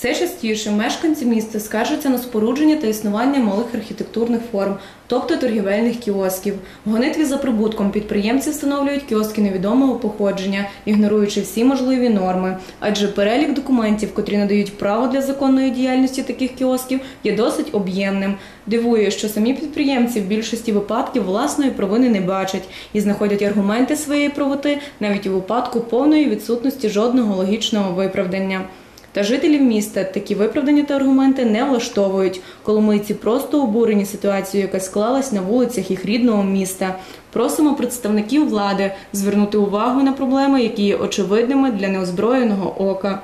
Все частіше мешканці міста скаржаться на спорудження та існування малих архітектурних форм, тобто торгівельних кіосків. В гонитві за прибутком підприємці встановлюють кіоски невідомого походження, ігноруючи всі можливі норми. Адже перелік документів, котрі надають право для законної діяльності таких кіосків, є досить об'ємним. Дивує, що самі підприємці в більшості випадків власної провини не бачать і знаходять аргументи своєї правоти навіть у випадку повної відсутності жодного логічного виправдання. Та жителів міста такі виправдання та аргументи не влаштовують. Коломийці просто обурені ситуацією, яка склалась на вулицях їх рідного міста. Просимо представників влади звернути увагу на проблеми, які є очевидними для неозброєного ока.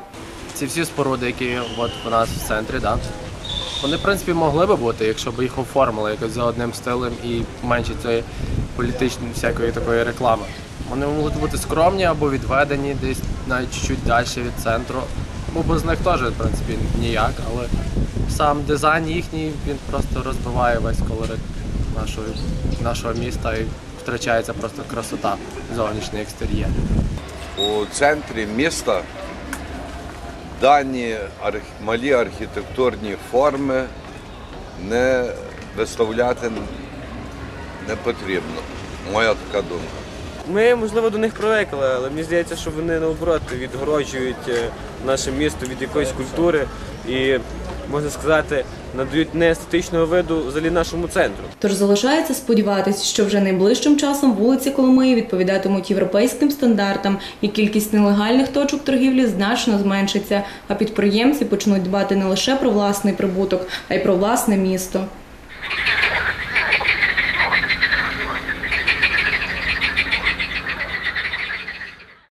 ці всі споруди, які от у нас в центрі, да, вони в принципі могли би бути, якщо б їх оформили якось за одним стилем і менше цієї політичної всякої такої реклами. Вони можуть бути скромні або відведені десь навіть чуть далі від центру. Ну, без них теж, в принципі, ніяк, але сам дизайн їхній він просто розбиває весь колорит нашого, нашого міста і втрачається просто красота, зовнішній екстер'єр. У центрі міста дані малі архітектурні форми не виставляти не потрібно. Моя така думка. Ми, можливо, до них привикли, але мені здається, що вони наоборот відгороджують е, наше місто від якоїсь культури і, можна сказати, надають неестетичного виду взагалі нашому центру. Тож залишається сподіватися, що вже найближчим часом вулиці Коломиї відповідатимуть європейським стандартам, і кількість нелегальних точок торгівлі значно зменшиться, а підприємці почнуть дбати не лише про власний прибуток, а й про власне місто.